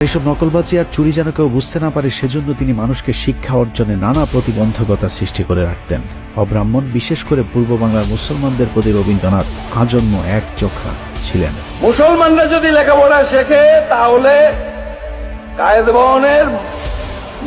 এইসব নকলবাজি আর চুরি যেন কেউ বুঝতে না পারে, সেজন্য তিনি মানুষকে শিক্ষা অর্জনে নানা প্রতিবন্ধকতা সৃষ্টি করে রাখতেন। অব্রাহ্মণ, বিশেষ করে পূর্ব বাংলার মুসলমানদের প্রতি রবীন্দ্রনাথ, আজন্ম এক চোখা ছিলেন। মুসলমানরা যদি লেখাপড়া শেখে, তাহলে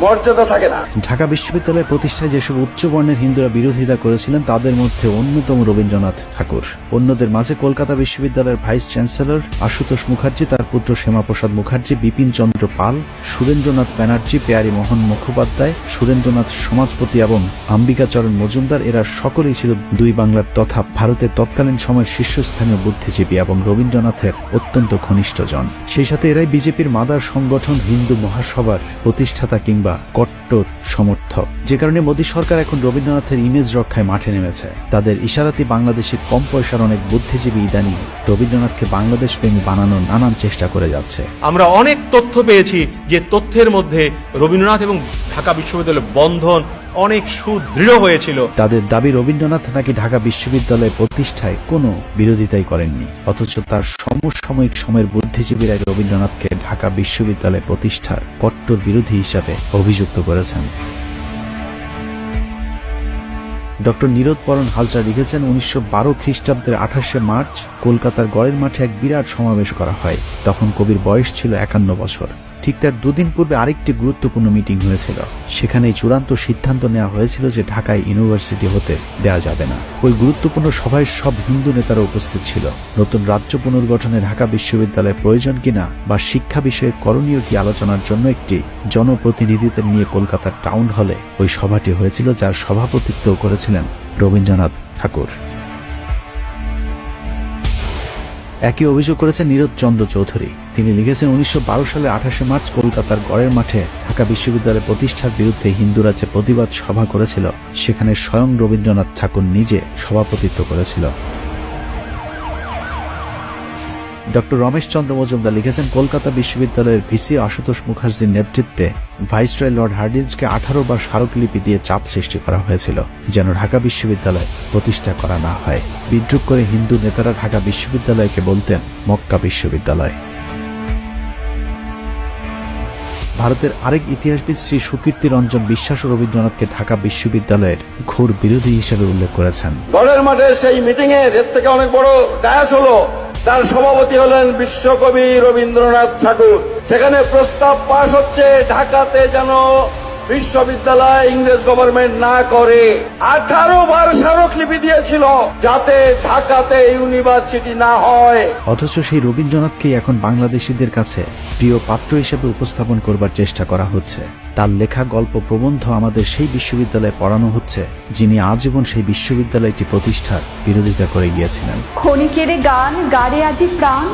মর্যাদা থাকে না। ঢাকা বিশ্ববিদ্যালয়ের প্রতিষ্ঠায় যেসব উচ্চ বর্ণের হিন্দুরা বিরোধিতা করেছিলেন, তাদের মধ্যে অন্যতম রবীন্দ্রনাথ ঠাকুর। অন্যদের মাঝে কলকাতা বিশ্ববিদ্যালয়ের ভাইস চ্যান্সেলর আশুতোষ মুখার্জি, তার পুত্র শ্যামাপ্রসাদ মুখার্জি, বিপিন চন্দ্র পাল, সুরেন্দ্রনাথ ব্যানার্জি, পেয়ারী মোহন মুখোপাধ্যায়, সুরেন্দ্রনাথ সমাজপতি এবং আম্বিকাচরণ মজুমদার, এরা সকলেই ছিল দুই বাংলার তথা ভারতের তৎকালীন সময়ের শীর্ষস্থানীয় বুদ্ধিজীবী এবং রবীন্দ্রনাথের অত্যন্ত ঘনিষ্ঠজন। সেই সাথে এরাই বিজেপির মাদার সংগঠন হিন্দু মহাসভার প্রতিষ্ঠাতা কিংবা কট্টর সমর্থক। যে কারণে মোদী সরকার এখন রবীন্দ্রনাথের ইমেজ রক্ষায় মাঠে নেমেছে। তাদের ইশারাতে বাংলাদেশে কম পয়সার অনেক বুদ্ধিজীবী ইদানি রবীন্দ্রনাথকে বাংলাদেশ প্রেমী বানানোর নানান চেষ্টা করে যাচ্ছে। আমরা অনেক তথ্য পেয়েছি যে তথ্যের মধ্যে রবীন্দ্রনাথ এবং ঢাকা বিশ্ববিদ্যালয়ের বন্ধন অনেক সুদৃঢ় হয়েছিল। তাদের দাবি রবীন্দ্রনাথ নাকি ঢাকা বিশ্ববিদ্যালয় প্রতিষ্ঠায় কোনো বিরোধিতাই করেননি, অথচ তার সমসাময়িক সময়ের বুদ্ধিজীবীরাই রবীন্দ্রনাথকে ঢাকা বিশ্ববিদ্যালয় প্রতিষ্ঠার কট্টর বিরোধী হিসাবে অভিযুক্ত করেছেন। ডক্টর নীরদ পরণ হাজরা লিখেছেন, উনিশশো বারো খ্রিস্টাব্দের আঠাশে মার্চ কলকাতার গড়ের মাঠে এক বিরাট সমাবেশ করা হয়। তখন কবির বয়স ছিল একান্ন বছর। ঠিক তার দুদিন পূর্বে আরেকটি গুরুত্বপূর্ণ মিটিং হয়েছিল। সেখানেই চূড়ান্ত সিদ্ধান্ত নেওয়া হয়েছিল যে ঢাকায় ইউনিভার্সিটি হতে দেয়া যাবে না। ওই গুরুত্বপূর্ণ সভায় সব হিন্দু নেতারা উপস্থিত ছিল। নতুন রাজ্য পুনর্গঠনে ঢাকা বিশ্ববিদ্যালয়ের প্রয়োজন কিনা বা শিক্ষা বিষয়ে করণীয় কি আলোচনার জন্য একটি জনপ্রতিনিধিদের নিয়ে কলকাতার টাউন হলে ওই সভাটি হয়েছিল যার সভাপতিত্ব করেছিলেন রবীন্দ্রনাথ ঠাকুর। একই অভিযোগ করেছেন নীরজ চন্দ্র চৌধুরী। তিনি লিখেছেন উনিশশো সালের আঠাশে মার্চ কলকাতার গড়ের মাঠে ঢাকা বিশ্ববিদ্যালয়ের প্রতিষ্ঠার বিরুদ্ধে হিন্দুরা যে প্রতিবাদ সভা করেছিল। সেখানে স্বয়ং রবীন্দ্রনাথ ঠাকুর নিজে সভাপতিত্ব করেছিল। ডক্টর রমেশ চন্দ্র মজুমদার লিখেছেন, কলকাতা বিশ্ববিদ্যালয়ের ভিসি আশুতোষ মুখার্জির নেতৃত্বে ভাইসরয় লর্ড হার্ডিঞ্জকে আঠারো বার স্মারকলিপি দিয়ে চাপ সৃষ্টি করা হয়েছিল, যেন ঢাকা বিশ্ববিদ্যালয় প্রতিষ্ঠা করা না হয়। বিদ্রুপ করে হিন্দু নেতারা ঢাকা বিশ্ববিদ্যালয়কে বলতেন, মক্কা বিশ্ববিদ্যালয়। ভারতের আরেক ইতিহাসবিদ শ্রী সুকীর্তি রঞ্জন বিশ্বাস রবীন্দ্রনাথকে ঢাকা বিশ্ববিদ্যালয়ের ঘোর বিরোধী হিসেবে উল্লেখ করেছেন। গড়ের মাঠে সেই মিটিং এর থেকে অনেক বড় হলো তার সভাপতি হলেন বিশ্বকবি রবীন্দ্রনাথ ঠাকুর। সেখানে প্রস্তাব পাশ হচ্ছে ঢাকাতে যেন বিশ্ববিদ্যালয় ইংরেজ গভর্নমেন্ট না করে আঠারো বার স্মারকলিপি দিয়েছিল যাতে ঢাকাতে ইউনিভার্সিটি না হয়। অথচ সেই রবীন্দ্রনাথকেই এখন বাংলাদেশিদের কাছে প্রিয় পাত্র হিসেবে উপস্থাপন করবার চেষ্টা করা হচ্ছে। তার লেখা গল্প প্রবন্ধ আমাদের সেই বিশ্ববিদ্যালয়ে পড়ানো হচ্ছে যিনি আজীবন সেই বিশ্ববিদ্যালয়টি প্রতিষ্ঠার বিরোধিতা করে গিয়েছিলেন। ক্ষণিকের গান গাড়ে আজি প্রাণ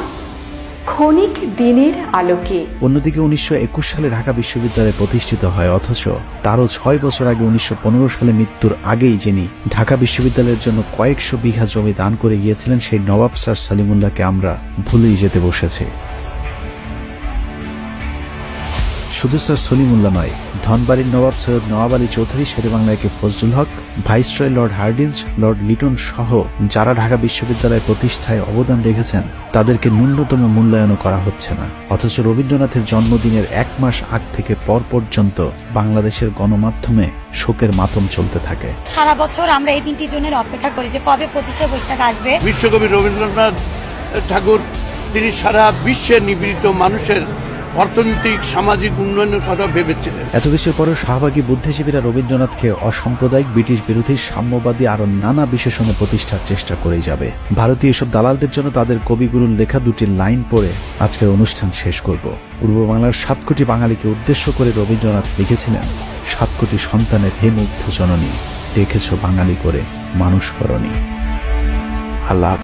ক্ষণিক দিনের আলোকে। অন্যদিকে উনিশশো একুশ সালে ঢাকা বিশ্ববিদ্যালয়ে প্রতিষ্ঠিত হয়, অথচ তারও ছয় বছর আগে উনিশশো পনেরো সালে মৃত্যুর আগেই যিনি ঢাকা বিশ্ববিদ্যালয়ের জন্য কয়েকশো বিঘা জমি দান করে গিয়েছিলেন, সেই নবাব স্যার সালিমুল্লাহকে আমরা ভুলেই যেতে বসেছি। শুধু স্যার সলিমুল্লাহ নয় ধনবাড়ির নবাব Syed Nawab Ali Chowdhury শেরেবাংলাকে Fazlul Haque viceroy lord Hardinge lord Lytton সহ যারা ঢাকা বিশ্ববিদ্যালয় প্রতিষ্ঠায় অবদান রেখেছেন তাদেরকে ন্যূনতম মূল্যায়নও করা হচ্ছে না। অথচ রবীন্দ্রনাথের জন্মদিনের এক মাস আগ থেকে পর পর্যন্ত বাংলাদেশের গণমাধ্যমে শোকের মাতম চলতে থাকে। সারা বছর আমরা এই দিনটির জন্য অপেক্ষা করি যে কবে পঁচিশে বৈশাখ আসবে। বিশ্বকবি রবীন্দ্রনাথ ঠাকুর তিনি সারা বিশ্বের নিপীড়িত মানুষের অর্থনৈতিক, সামাজিক উন্নয়নের কথা ভেবেছিলেন। এত কিছুর পরেও শাহবাগী বুদ্ধিজীবীরা রবীন্দ্রনাথকে অসাম্প্রদায়িক ব্রিটিশ বিরোধী সাম্যবাদী আরও নানা বিশেষণে প্রতিষ্ঠার চেষ্টা করেই যাবে। ভারতীয় এসব দালালদের জন্য তাদের কবিগুরুর লেখা দুটি লাইন পড়ে আজকের অনুষ্ঠান শেষ করব। পূর্ব বাংলার সাত কোটি বাঙালিকে উদ্দেশ্য করে রবীন্দ্রনাথ লিখেছিলেন, সাত কোটি সন্তানের হে মুগ্ধ জননী রেখেছ বাঙালি করে মানুষ করণী। আল্লাহ